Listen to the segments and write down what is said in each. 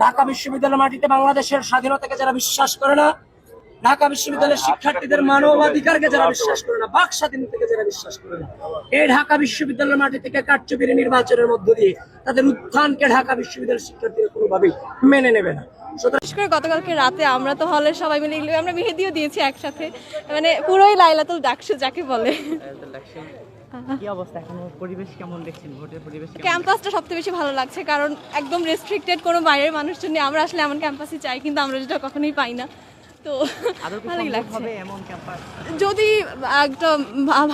ঢাকা বিশ্ববিদ্যালয়ের মাটিতে বাংলাদেশের স্বাধীনতাকে যারা বিশ্বাস করে না ঢাকা বিশ্ববিদ্যালয়ের শিক্ষার্থীদের মানবাধিকারকে যারা বিশ্বাস করে না বাক স্বাধীনতাকে যারা বিশ্বাস করে না এই ঢাকা বিশ্ববিদ্যালয়ের মাটি থেকে কারচুপির নির্বাচনের মধ্য দিয়ে তাদের উত্থানকে ঢাকা বিশ্ববিদ্যালয়ের শিক্ষার্থীরা কোনোভাবেই মেনে নেবে না। বিশেষ করে গতকালকে রাতে আমরা তো হলের সবাই মিলে এগুলো আমরা মেহেদিও দিয়েছি একসাথে। মানে পুরোই লাইলাতুল ডাকসু যাকে বলে। কি অবস্থা এখনও? পরিবেশ কেমন দেখছেন? ভোটের পরিবেশ ক্যাম্পাসটা সবচেয়ে বেশি ভালো লাগছে কারণ একদম রেস্ট্রিক্টেড কোনো বাইরের মানুষজন নেই। আমরা আসলে এমন ক্যাম্পাসই চাই কিন্তু আমরা যেটা কখনোই পাই না। তো ভালোই লাগছে। যদি একটা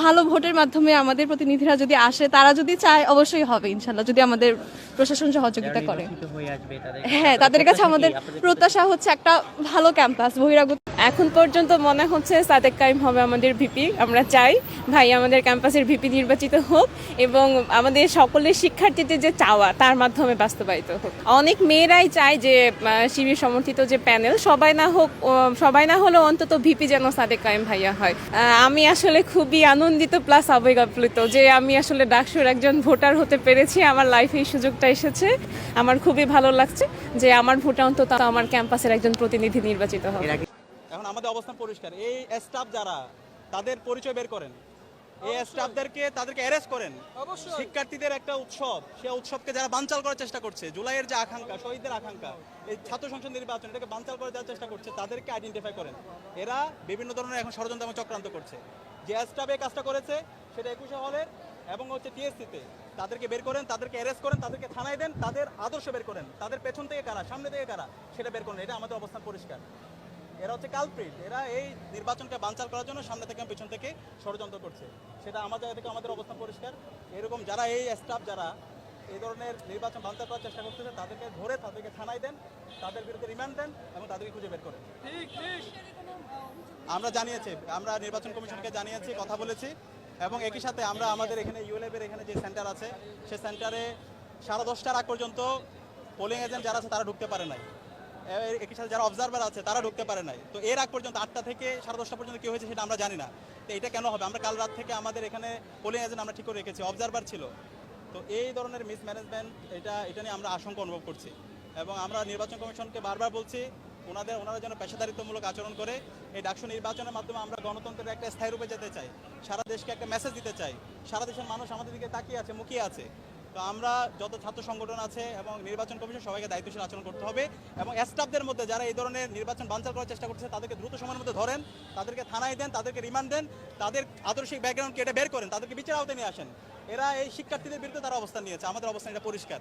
ভালো ভোটের মাধ্যমে আমাদের প্রতিনিধিরা যদি আসে তারা যদি চায় অবশ্যই হবে ইনশাল্লাহ যদি আমাদের প্রশাসন সহযোগিতা করে। হ্যাঁ তাদের কাছে আমাদের প্রত্যাশা হচ্ছে একটা ভালো ক্যাম্পাস বহিরাগত এখন পর্যন্ত মনে হচ্ছে সাদেক কাইম হবে আমাদের ভিপি। আমরা চাই ভাই আমাদের ক্যাম্পাসের ভিপি নির্বাচিত হোক এবং আমাদের সকলের শিক্ষার্থীদের যে চাওয়া, তার মাধ্যমে বাস্তবায়িত হোক। অনেক মেয়েরাই চায় যে শিবির সমর্থিত যে প্যানেল, সবাই না হোক সবাই না হলেও অন্তত ভিপি যেন সাদেক কাইম ভাইয়া হয়। আমি আসলে খুবই আনন্দিত প্লাস আবেগ আপ্লুত যে আমি আসলে ডাকসুর একজন ভোটার হতে পেরেছি, আমার লাইফে এই সুযোগটা এসেছে। আমার খুবই ভালো লাগছে যে আমার ভোটে অন্তত আমার ক্যাম্পাসের একজন প্রতিনিধি নির্বাচিত হবে। এখন আমাদের অবস্থান পরিষ্কার। এই স্টাফ যারা তাদের পরিচয় বের করেন। এই স্টাফদেরকে তাদেরকে অ্যারেস্ট করেন। শিক্ষার্থীদের একটা উৎসব সেই উৎসবকে যারা বানচাল করার চেষ্টা করছে জুলাইয়ের যে আকাঙ্ক্ষা শহীদদের আকাঙ্ক্ষা এই ছাত্র সংসদ নির্বাচন এটাকে বানচাল করার যাওয়ার চেষ্টা করছে তাদেরকে আইডেন্টিফাই করেন। এরা বিভিন্ন ধরনের এখন ষড়যন্ত্র এবং চক্রান্ত করছে। যে স্টাফ এই কাজটা করেছে সেটা একুশে হলের এবং হচ্ছে টিএসসিতে তাদেরকে বের করেন তাদেরকে অ্যারেস্ট করেন তাদেরকে থানায় দেন তাদের আদর্শ বের করেন। তাদের পেছন থেকে কারা সামনে থেকে কারা সেটা বের করেন। এটা আমাদের অবস্থান পরিষ্কার। এরা হচ্ছে কালপ্রিট এরা এই নির্বাচনকে বাঞ্চাল করার জন্য সামনে থেকে পিছন থেকে ষড়যন্ত্র করছে। সেটা আমার জায়গা থেকে আমাদের অবস্থান পরিষ্কার। এরকম যারা এই স্টাফ যারা এই ধরনের নির্বাচন বানচাল করার চেষ্টা করতেছে তাদেরকে ধরে তাদেরকে থানায় দেন তাদের বিরুদ্ধে রিমান্ড দেন এবং তাদেরকে খুঁজে বের করেন। আমরা জানিয়েছি আমরা নির্বাচন কমিশনকে জানিয়েছি কথা বলেছি এবং একই সাথে আমরা আমাদের এখানে ইউএলএফের এখানে যে সেন্টার আছে সে সেন্টারে সাড়ে দশটার আগ পর্যন্ত পোলিং এজেন্ট যারা আছে তারা ঢুকতে পারে নাই। একই সাথে যারা অবজারভার আছে, তারা ঢুকতে পারে নাই। তো এর আগ পর্যন্ত আটটা থেকে সাড়ে দশটা পর্যন্ত কি হয়েছে সেটা আমরা জানি না। তো এটা কেন হবে? আমরা কাল রাত থেকে আমাদের এখানে পোলিং এজেন্ট আমরা ঠিক করে রেখেছি অবজারভার ছিল। তো এই ধরনের মিসম্যানেজমেন্ট এটা এটা নিয়ে আমরা আশঙ্কা অনুভব করছি। এবং আমরা নির্বাচন কমিশনকে বারবার বলছি, ওনাদের, ওনারা যেন পেশাদারিত্বমূলক আচরণ করে। এই ডাকসু নির্বাচনের মাধ্যমে আমরা গণতন্ত্রের একটা স্থায়ী রূপে যেতে চাই। সারা দেশকে একটা মেসেজ দিতে চাই। সারা দেশের মানুষ আমাদের দিকে তাকিয়ে আছে, মুখিয়ে আছে। তো আমরা যত ছাত্র সংগঠন আছে এবং নির্বাচন কমিশন সবাইকে দায়িত্বশীল আচরণ করতে হবে এবং স্টাফদের মধ্যে যারা এই ধরনের নির্বাচন বানচাল করার চেষ্টা করছে তাদেরকে দ্রুত সময়ের মধ্যে ধরেন, তাদেরকে থানায় দেন, তাদেরকে রিমান্ড দেন, তাদের আদর্শিক ব্যাকগ্রাউন্ড কেটে বের করেন, তাদেরকে বিচার আওতায় নিয়ে আসেন। এরা এই শিক্ষার্থীদের বিরুদ্ধে তারা অবস্থান নিয়েছে, আমাদের অবস্থান এটা পরিষ্কার।